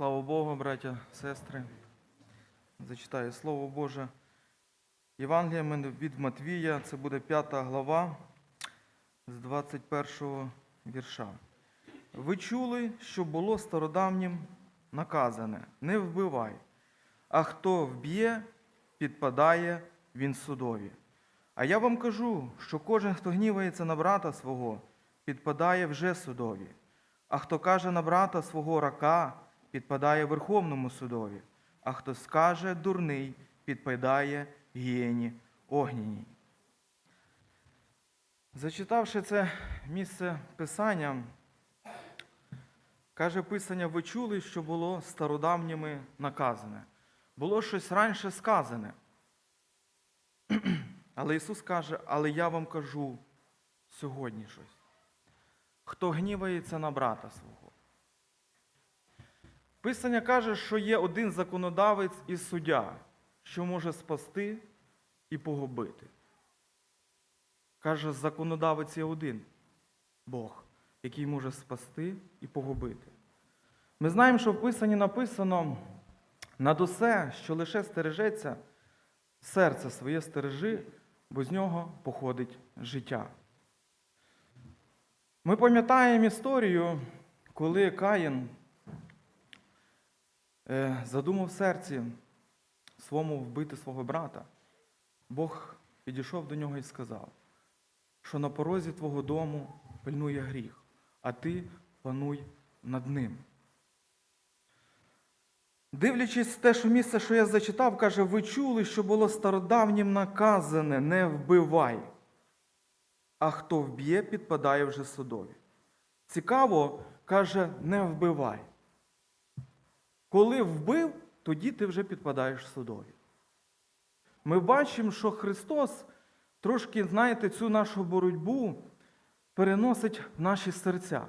Слава Богу, браття, сестри. Зачитаю Слово Боже. Євангелія від Матвія, це буде 5 глава з 21 вірша. Ви чули, що було стародавнім наказане: не вбивай, а хто вб'є, підпадає він судові. А я вам кажу, що кожен, хто гнівається на брата свого, підпадає вже судові. А хто каже на брата свого рака, підпадає Верховному судові, а хто скаже дурний, підпадає гієні огняній. Зачитавши це місце писання, каже Писання, ви чули, що було стародавніми наказане. Було щось раніше сказане. Але Ісус каже, але я вам кажу сьогодні щось. Хто гнівається на брата свого. Писання каже, що є один законодавець і суддя, що може спасти і погубити. Каже, законодавець є один Бог, який може спасти і погубити. Ми знаємо, що в Писанні написано над усе, що лише стережеться, серце своє стережи, бо з нього походить життя. Ми пам'ятаємо історію, коли Каїн задумав в серці своєму вбити свого брата. Бог підійшов до нього і сказав, що на порозі твого дому пильнує гріх, а ти пануй над ним. Дивлячись те, що місце, що я зачитав, каже, ви чули, що було стародавнім наказане не вбивай, а хто вб'є, підпадає вже судові. Цікаво, каже, не вбивай. Коли вбив, тоді ти вже підпадаєш судові. Ми бачимо, що Христос трошки, знаєте, цю нашу боротьбу переносить в наші серця.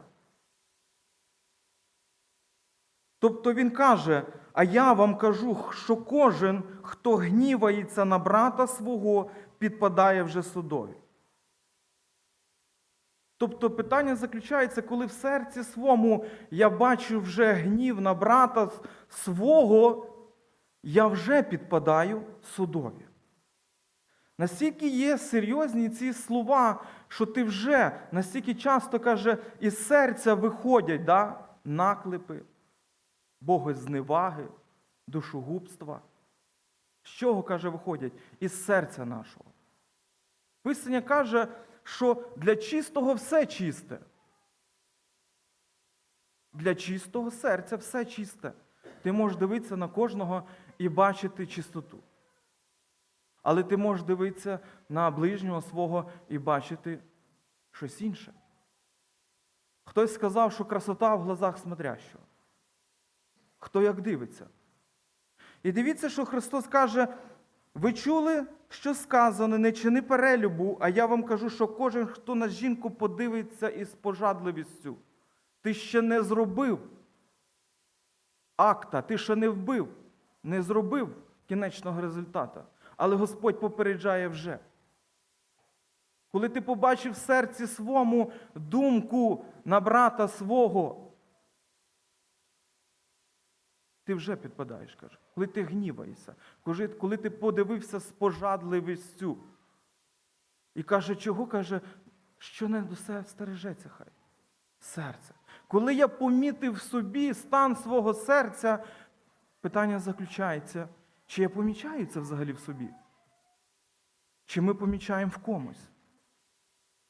Тобто Він каже, а я вам кажу, що кожен, хто гнівається на брата свого, підпадає вже судові. Тобто питання заключається, коли в серці своєму я бачу вже гнів на брата свого, я вже підпадаю судові. Настільки є серйозні ці слова, що ти вже настільки часто каже, із серця виходять да, наклепи, богозневаги, душогубства. З чого, каже, виходять? Із серця нашого. Писання каже, що для чистого все чисте. Для чистого серця все чисте. Ти можеш дивитися на кожного і бачити чистоту. Але ти можеш дивитися на ближнього свого і бачити щось інше. Хтось сказав, що красота в глазах смотрящого. Хто як дивиться. І дивіться, що Христос каже: ви чули, що сказано, не чини перелюбу, а я вам кажу, що кожен, хто на жінку подивиться із пожадливістю, ти ще не зробив акта, ти ще не вбив, не зробив кінечного результата. Але Господь попереджає вже. Коли ти побачив в серці свому думку на брата свого, ти вже підпадаєш, каже. Коли ти гніваєшся, коли, ти подивився з пожадливістю. І каже, чого? Каже, що не до себе стережеться хай. Серце. Коли я помітив в собі стан свого серця, питання заключається, чи я помічаю це взагалі в собі? Чи ми помічаємо в комусь?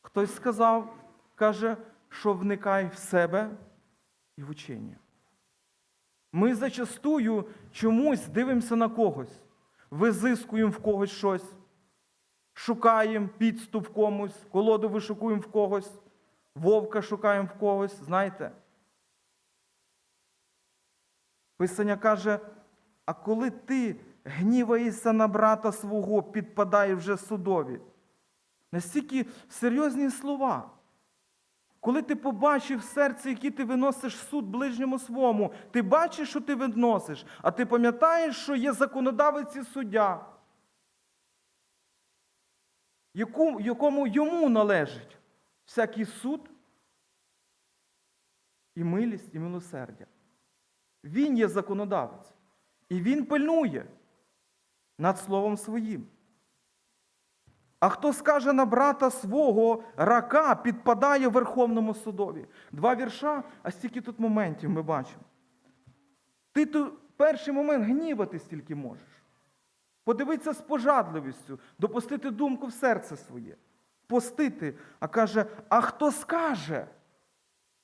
Хтось сказав, каже, що вникай в себе і в учення. Ми зачастую чомусь дивимося на когось, визискуємо в когось щось, шукаємо підступ комусь, колоду вишукуємо в когось, вовка шукаємо в когось, знаєте. Писання каже, а коли ти гніваєшся на брата свого, підпадає вже судові. Настільки серйозні слова. Коли ти побачив в серці, який ти виносиш суд ближньому свому, ти бачиш, що ти виносиш, а ти пам'ятаєш, що є законодавець і суддя, якому йому належить всякий суд і милість, і милосердя. Він є законодавець. І він пильнує над словом своїм. А хто скаже на брата свого рака, підпадає Верховному судові. Два вірша, а стільки тут моментів ми бачимо. Ти тут перший момент гніватись тільки можеш. Подивитися з пожадливістю, допустити думку в серце своє, постити, а каже, а хто скаже?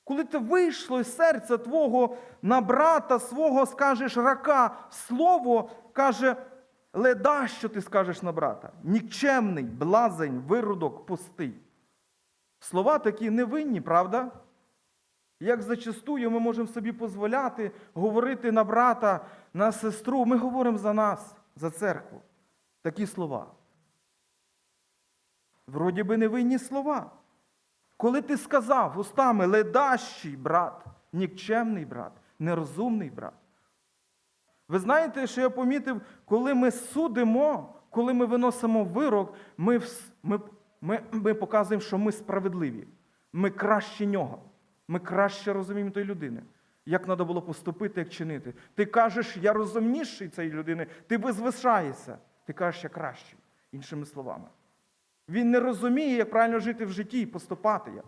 Коли ти вийшло з серця твого на брата свого скажеш рака, слово каже, леда, що ти скажеш на брата. Нікчемний, блазень, виродок, пустий. Слова такі невинні, правда? Як зачастую ми можемо собі дозволяти говорити на брата, на сестру. Ми говоримо за нас, за церкву. Такі слова. Вроді би невинні слова. Коли ти сказав устами ледащий брат, нікчемний брат, нерозумний брат. Ви знаєте, що я помітив, коли ми судимо, коли ми виносимо вирок, ми, ми, ми, ми показуємо, що ми справедливі. Ми краще нього. Ми краще розуміємо тої людини. Як треба було поступити, як чинити. Ти кажеш, я розумніший цієї людини, ти возвишаєшся. Ти кажеш, я кращий, іншими словами. Він не розуміє, як правильно жити в житті і поступати як.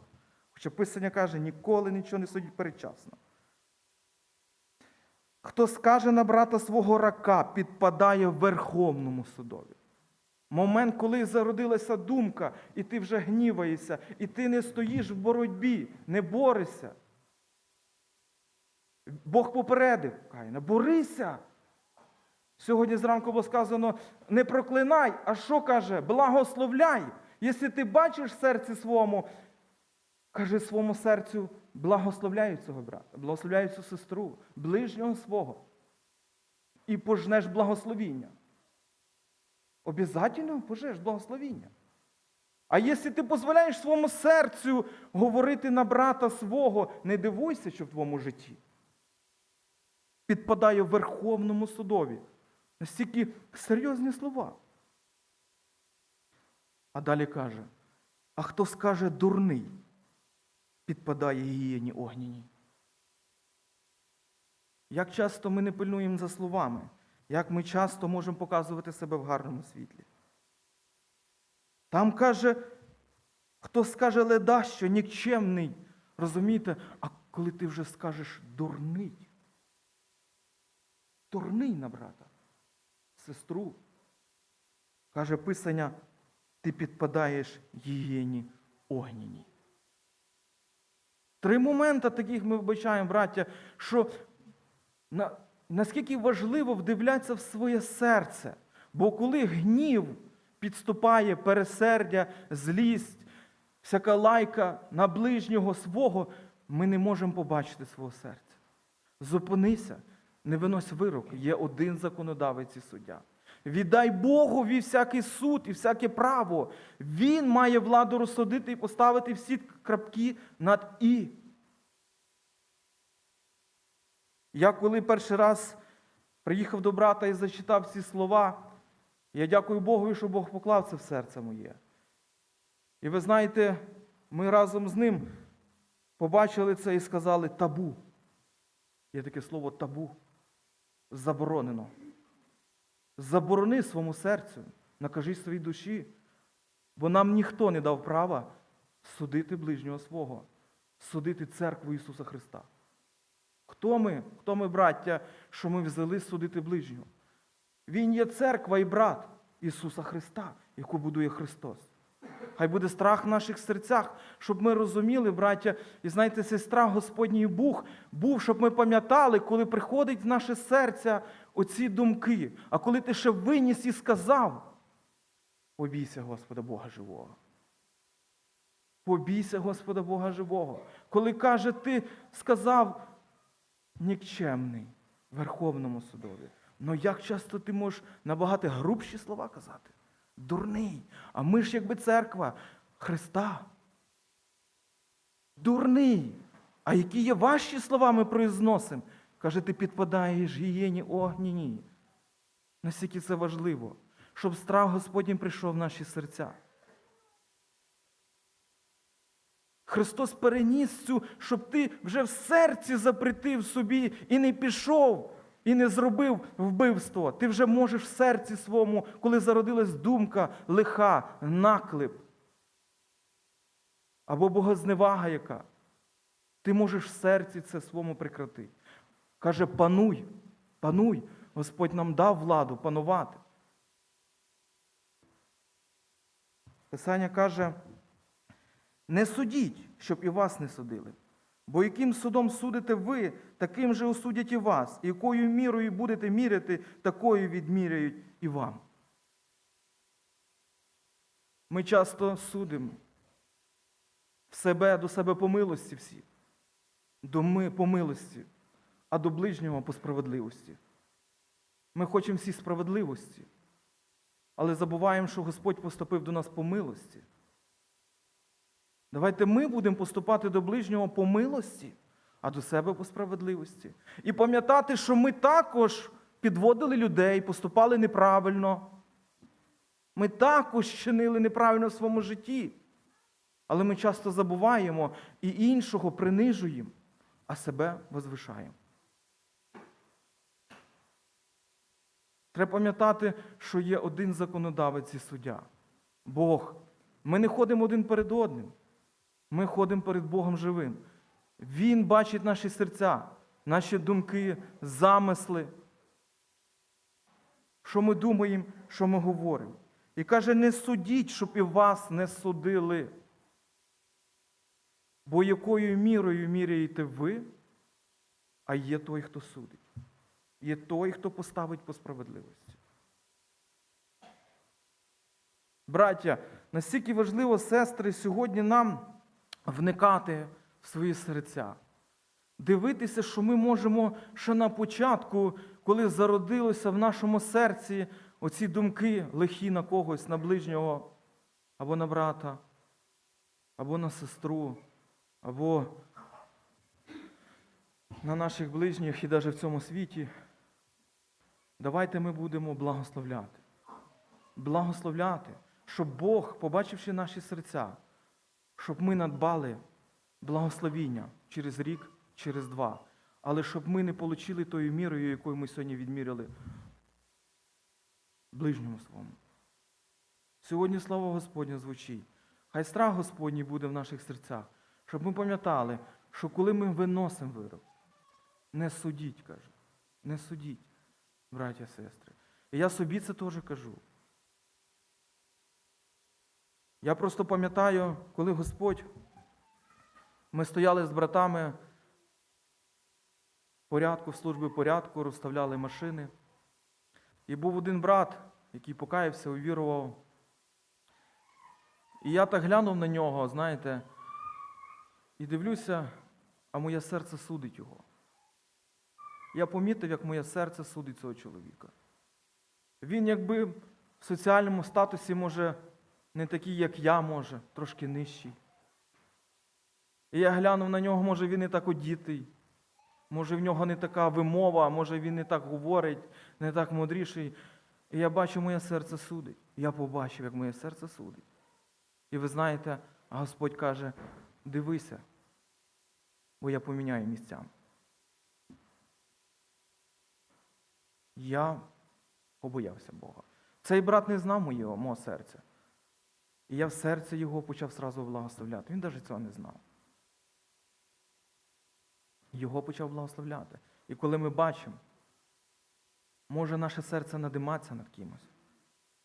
Хоча Писання каже, ніколи нічого не судить передчасно. Хто скаже на брата свого рака, підпадає Верховному судові. Момент, коли зародилася думка, і ти вже гніваєшся, і ти не стоїш в боротьбі, не борешся. Бог попередив, Каїна, борися. Сьогодні зранку було сказано, не проклинай, а що каже? Благословляй. Якщо ти бачиш серці своєму, кажи своєму серцю, благословляю цього брата, благословляю цю сестру, ближнього свого. І пожнеш благословіння. Обязательно пожнеш благословіння. А якщо ти дозволяєш своєму серцю говорити на брата свого, не дивуйся, що в твоєму житті підпадає Верховному судові. Настільки серйозні слова. А далі каже: а хто скаже дурний, підпадає гієні огняній. Як часто ми не пильнуємо за словами, як ми часто можемо показувати себе в гарному світлі. Там каже, хто скаже леда, що нікчемний, розумієте, а коли ти вже скажеш дурний, дурний на брата, сестру, каже Писання, ти підпадаєш гієні огняні. Три моменти таких ми вбачаємо, браття, що на, наскільки важливо вдивлятися в своє серце. Бо коли гнів підступає пересердя, злість, всяка лайка на ближнього свого, ми не можемо побачити свого серця. Зупинися, не винось вирок, є один законодавець і суддя. Віддай Богові всякий суд і всяке право. Він має владу розсудити і поставити всі крапки над і. Я коли перший раз приїхав до брата і зачитав ці слова, я дякую Богові, що Бог поклав це в серце моє. І ви знаєте, ми разом з ним побачили це і сказали табу. Є таке слово табу. Заборонено. Заборони своєму серцю, накажи своїй душі, бо нам ніхто не дав права судити ближнього свого, судити церкву Ісуса Христа. Хто ми, хто ми, браття, що ми взяли судити ближнього? Він є церква і брат Ісуса Христа, яку будує Христос. Хай буде страх в наших серцях, щоб ми розуміли, браття, і знаєте, цей страх Господній Бог був, щоб ми пам'ятали, коли приходить в наше серце оці думки. А коли ти ще виніс і сказав, побійся Господа Бога живого. Побійся Господа Бога живого. Коли каже, ти сказав нікчемний Верховному судові. Ну як часто ти можеш набагато грубші слова казати? Дурний. А ми ж якби церква Христа. Дурний. А які є ваші слова, ми произносимо? Каже, ти підпадаєш гієні огняні. Наскільки це важливо, щоб страх Господній прийшов в наші серця. Христос переніс цю, щоб ти вже в серці запретив собі і не пішов, і не зробив вбивство. Ти вже можеш в серці своєму, коли зародилась думка лиха, наклеп або богозневага яка. Ти можеш в серці це своєму прекратити. Каже, пануй, пануй. Господь нам дав владу панувати. Писання каже, не судіть, щоб і вас не судили. Бо яким судом судите ви, таким же осудять і вас, і якою мірою будете міряти, такою відміряють і вам. Ми часто судимо в себе до себе по милості всі, до ми по милості, а до ближнього по справедливості. Ми хочемо всі справедливості, але забуваємо, що Господь поступив до нас по милості. Давайте ми будемо поступати до ближнього по милості, а до себе по справедливості. І пам'ятати, що ми також підводили людей, поступали неправильно. Ми також чинили неправильно в своєму житті. Але ми часто забуваємо і іншого принижуємо, а себе возвишаємо. Треба пам'ятати, що є один законодавець і суддя Бог. Ми не ходимо один перед одним. Ми ходимо перед Богом живим. Він бачить наші серця, наші думки, замисли, що ми думаємо, що ми говоримо. І каже, не судіть, щоб і вас не судили. Бо якою мірою міряєте ви, а є той, хто судить. Є той, хто поставить по справедливості. Браття, настільки важливо, сестри, сьогодні нам вникати в свої серця. Дивитися, що ми можемо ще на початку, коли зародилося в нашому серці оці думки лихі на когось, на ближнього, або на брата, або на сестру, або на наших ближніх і навіть в цьому світі. Давайте ми будемо благословляти. Благословляти, щоб Бог, побачивши наші серця, щоб ми надбали благословіння через рік, через два. Але щоб ми не отримали тою мірою, якою ми сьогодні відміряли ближньому своєму. Сьогодні слово Господнє звучить. Хай страх Господній буде в наших серцях, щоб ми пам'ятали, що коли ми виносимо вирок, не судіть, каже, не судіть, браття сестри. І я собі це теж кажу. Я просто пам'ятаю, коли Господь, ми стояли з братами порядку, в службі порядку, розставляли машини. І був один брат, який покаявся, увірував. І я так глянув на нього, знаєте, і дивлюся, а моє серце судить його. Я помітив, як моє серце судить цього чоловіка. Він, якби в соціальному статусі, може, не такий, як я, може, трошки нижчий. І я глянув на нього, може, він не так одітий, може, в нього не така вимова, може, він не так говорить, не так мудріший. І я бачу, моє серце судить. Я побачив, як моє серце судить. І ви знаєте, Господь каже: дивися, бо я поміняю місцями. Я побоявся Бога. Цей брат не знав моєго, мого серця. І я в серце його почав сразу благословляти. Він навіть цього не знав. Його почав благословляти. І коли ми бачимо, може наше серце надиматися над кимось.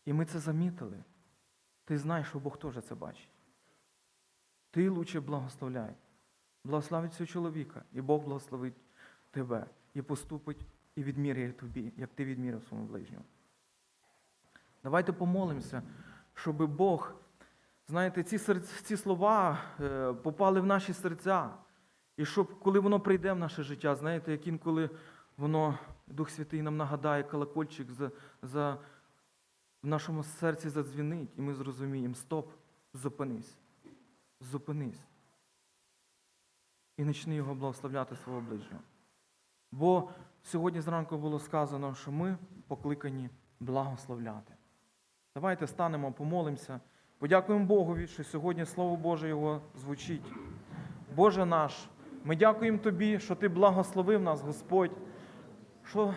І ми це замітили. Ти знаєш, що Бог теж це бачить. Ти лучше благословляй. Благословить цього чоловіка, і Бог благословить тебе. І поступить, і відміряє тобі, як ти відміряв своєму ближньому. Давайте помолимося, щоб Бог, знаєте, ці, ці слова е, попали в наші серця. І щоб, коли воно прийде в наше життя, знаєте, як інколи воно, Дух Святий нам нагадає колокольчик за, за, в нашому серці задзвінить, і ми зрозуміємо, стоп, зупинись, зупинись. І почни його благословляти свого ближнього. Бо сьогодні зранку було сказано, що ми покликані благословляти. Давайте станемо, помолимося, подякуємо Богові, що сьогодні Слово Боже Його звучить. Боже наш, ми дякуємо Тобі, що Ти благословив нас, Господь, що